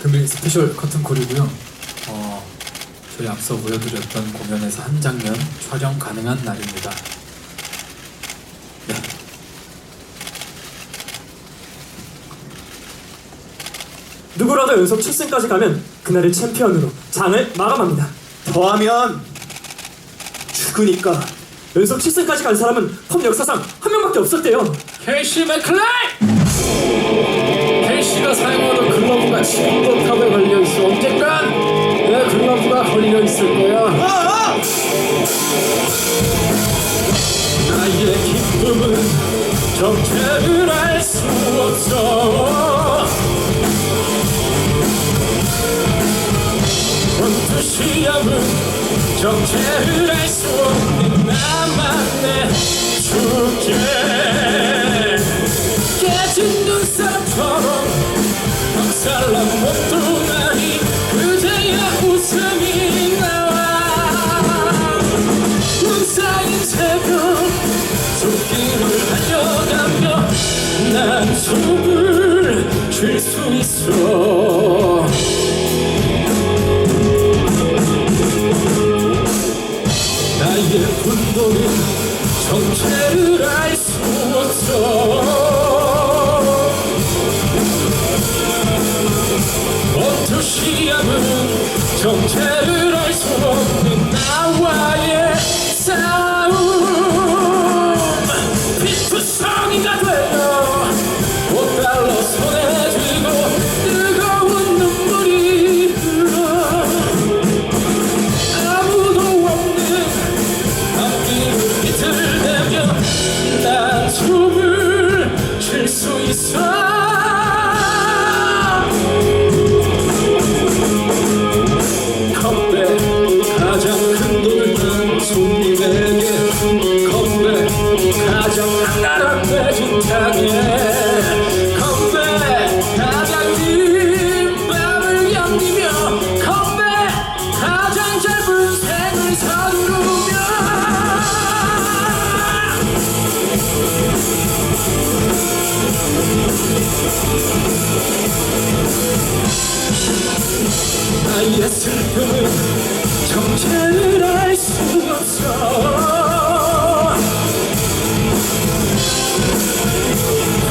금일 스페셜 커튼콜이고요. 어, 저희 앞서 보여드렸던 공연에서 한 장면 촬영 가능한 날입니다. 네. 누구라도 연속 7승까지 가면 그날을 챔피언으로 장을 마감합니다. 더하면 죽으니까 연속 7승까지 간 사람은 컵 역사상 한 명밖에 없었대요. 케이시 맥클라이! 사용하던 글러브가 지금도 탑에 걸려 있어. 언젠간 내 글러브가 걸려 있을 거야. 나의 기쁨은 정체를 알 수 없어. 원투시함은 정체를 알 수 없는 나만의 난 숨을 쉴수 있어. 나의 분노는 정체를 알 수 없어 알수 없는 나와의 싸움. 피투성이가 되어 꽃달러 손에 비틀대며 난 숨을 손님에게 컵에 가장 한가한 배신탕에 컵에 가장 긴 밤을 견디며 컵에 가장 짧은 생을 서두르며 나의 슬픔은 정체를 있었어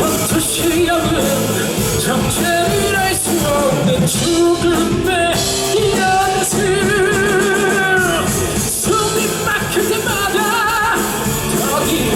어떤 실력은 정체를 알 수 없는 죽음의 연습 숨이 막힐 때마다 거기